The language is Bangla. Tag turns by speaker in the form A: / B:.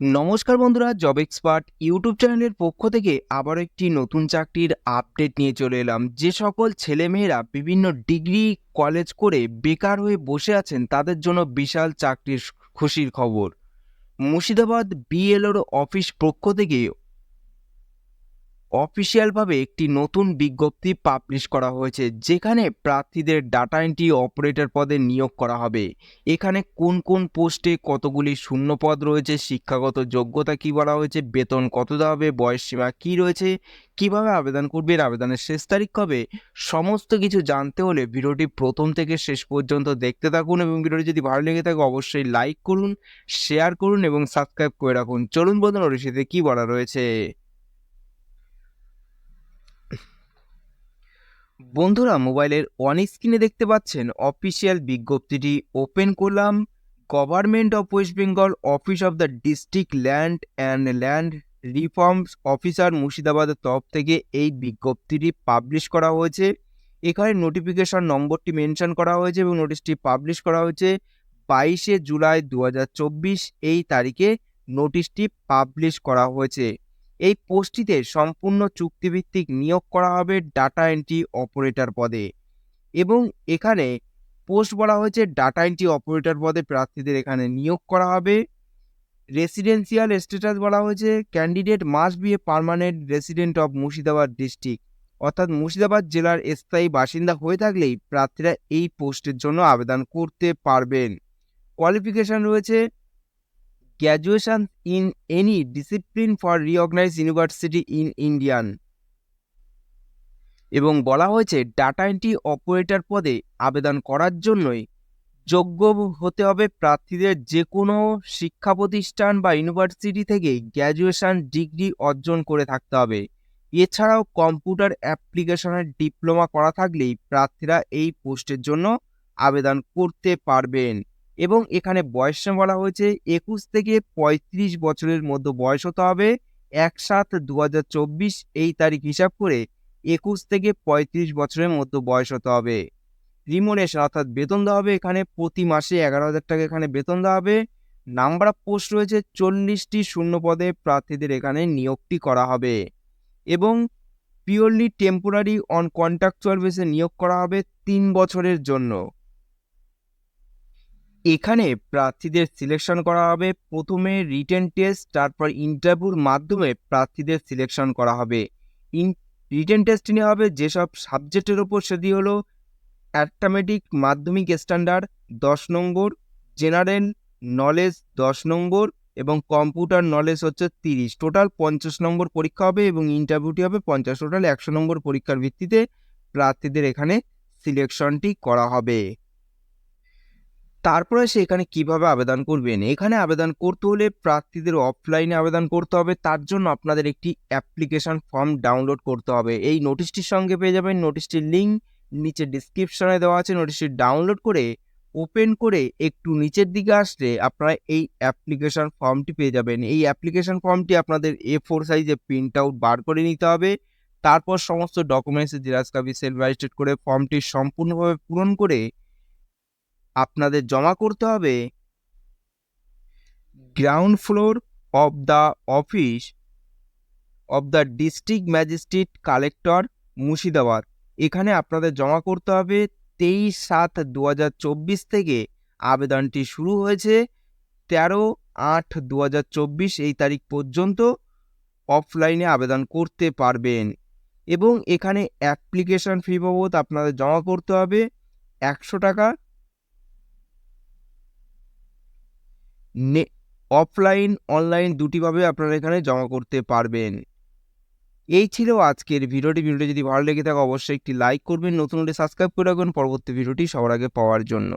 A: নমস্কার বন্ধুরা জব এক্সপার্ট ইউটিউব চ্যানেলের পক্ষ থেকে আবার একটি নতুন চাকরির আপডেট নিয়ে চলে এলাম। যে সকল ছেলেমেয়েরা বিভিন্ন ডিগ্রি কলেজ করে বেকার হয়ে বসে আছেন, তাদের জন্য বিশাল চাকরির খুশির খবর। মুর্শিদাবাদ বিএলওর অফিস পক্ষ থেকে অফিসিয়ালভাবে একটি নতুন বিজ্ঞপ্তি পাবলিশ করা হয়েছে, যেখানে প্রার্থীদের ডাটা এন্ট্রি অপারেটর পদে নিয়োগ করা হবে। এখানে কোন কোন পোস্টে কতগুলি শূন্য পদ রয়েছে, শিক্ষাগত যোগ্যতা কি বলা হয়েছে, বেতন কত দেওয়া হবে, বয়স সীমা কী রয়েছে, কীভাবে আবেদন করবেন আবেদনের শেষ তারিখ কবে, সমস্ত কিছু জানতে হলে ভিডিওটি প্রথম থেকে শেষ পর্যন্ত দেখতে থাকুন এবং ভিডিওটি যদি ভালো লেগে থাকে অবশ্যই লাইক করুন শেয়ার করুন এবং সাবস্ক্রাইব করে রাখুন। চলুন বন্ধুরা রশিদে কী বলা রয়েছে? বন্ধুরা, মোবাইলের অন স্ক্রিনে দেখতে পাচ্ছেন অফিসিয়াল বিজ্ঞপ্তিটি ওপেন করলাম। Government of West Bengal office of the district land and land reforms officer মুর্শিদাবাদের তরফ থেকে এই বিজ্ঞপ্তিটি পাবলিশ করা হয়েছে। এখানে নোটিফিকেশন নম্বরটি মেনশন করা হয়েছে এবং নোটিশটি পাবলিশ করা হয়েছে। বাইশে জুলাই দু হাজার চব্বিশ এই তারিখে নোটিশটি পাবলিশ করা হয়েছে। এই পোস্টটিতে সম্পূর্ণ চুক্তিভিত্তিক নিয়োগ করা হবে ডাটা এন্ট্রি অপারেটর পদে। এবং এখানে পোস্ট বলা হয়েছে ডাটা এন্ট্রি অপারেটর পদে প্রার্থীদের এখানে নিয়োগ করা হবে। রেসিডেন্সিয়াল স্ট্যাটাস বলা হয়েছে candidate must be a permanent resident of Murshidabad district. অর্থাৎ মুর্শিদাবাদ জেলার স্থায়ী বাসিন্দা হয়ে থাকলেই প্রার্থীরা এই পোস্টের জন্য আবেদন করতে পারবেন। কোয়ালিফিকেশন রয়েছে graduation in any discipline for recognised university in Indian এবং বলা হয়েছে ডাটা এন্ট্রি অপারেটর পদে আবেদন করার জন্যই যোগ্য হতে হবে প্রার্থীদের যে কোনো শিক্ষা প্রতিষ্ঠান বা ইউনিভার্সিটি থেকে গ্র্যাজুয়েশন ডিগ্রি অর্জন করে থাকতে হবে। এছাড়াও কম্পিউটার অ্যাপ্লিকেশনের ডিপ্লোমা করা থাকলেই প্রার্থীরা এই পোস্টের জন্য আবেদন করতে পারবেন। এবং এখানে বয়স বলা হয়েছে একুশ থেকে পঁয়ত্রিশ বছরের মধ্যে বয়স হতে হবে। এক সাত দু এই তারিখ হিসাব করে একুশ থেকে পঁয়ত্রিশ বছরের মধ্যে বয়স হতে হবে। রিমোনেশন অর্থাৎ বেতন দেওয়া হবে এখানে। প্রতি মাসে এগারো হাজার টাকা এখানে বেতন দেওয়া হবে। নাম্বার অফ পোস্ট রয়েছে চল্লিশটি শূন্য পদে প্রার্থীদের এখানে নিয়োগটি করা হবে। এবং পিওরলি টেম্পোরারি অন কন্ট্রাকচুয়াল বেসে নিয়োগ করা হবে তিন বছরের জন্য। এখানে প্রার্থীদের সিলেকশন করা হবে। প্রথমে রিটেন টেস্ট তারপর ইন্টারভিউর মাধ্যমে প্রার্থীদের সিলেকশন করা হবে। ইন রিটেন টেস্ট নেওয়া হবে, যেসব সাবজেক্টের ওপর সেটি হলো অ্যাথমেটিক মাধ্যমিক স্ট্যান্ডার্ড দশ নম্বর জেনারেল নলেজ দশ নম্বর এবং কম্পিউটার নলেজ হচ্ছে তিরিশ। টোটাল পঞ্চাশ নম্বর পরীক্ষা হবে এবং ইন্টারভিউটি হবে পঞ্চাশ। টোটাল একশো নম্বর পরীক্ষার ভিত্তিতে প্রার্থীদের এখানে সিলেকশনটি করা হবে। তারপরে সে এখানে কীভাবে আবেদন করবেন এখানে আবেদন করতে হলে প্রার্থীদের অফলাইনে আবেদন করতে হবে। তার জন্য আপনাদের একটি অ্যাপ্লিকেশন ফর্ম ডাউনলোড করতে হবে। এই নোটিশটির সঙ্গে পেয়ে যাবেন নোটিশটির লিঙ্ক নিচে ডিসক্রিপশনে দেওয়া আছে নোটিশটি ডাউনলোড করে ওপেন করে একটু নিচের দিকে আসলে আপনারা এই অ্যাপ্লিকেশন ফর্মটি পেয়ে যাবেন। এই অ্যাপ্লিকেশন ফর্মটি আপনাদের এ ফোর সাইজে প্রিন্ট আউট বার করে নিতে হবে। তারপর সমস্ত ডকুমেন্টসের জেরাক্স কপি সেলফ করে ফর্মটি সম্পূর্ণভাবে পূরণ করে আপনাদের জমা করতে হবে। Ground floor of the office of the district magistrate collector Murshidabad. এখানে আপনাদের জমা করতে হবে তেইশ সাত দু থেকে। আবেদনটি শুরু হয়েছে তেরো আট দু এই তারিখ পর্যন্ত অফলাইনে আবেদন করতে পারবেন। এবং এখানে অ্যাপ্লিকেশন ফি বাবদ আপনাদের জমা করতে হবে একশো টাকা। নে অফলাইন অনলাইন দুটিভাবে আপনারা এখানে জমা করতে পারবেন। এই ছিল আজকের ভিডিওটি। ভিডিওটি যদি ভালো লেগে থাকে, অবশ্যই একটি লাইক করবেন। নতুন হলে সাবস্ক্রাইব করে রাখবেন। পরবর্তী ভিডিওটি সবার আগে পাওয়ার জন্য।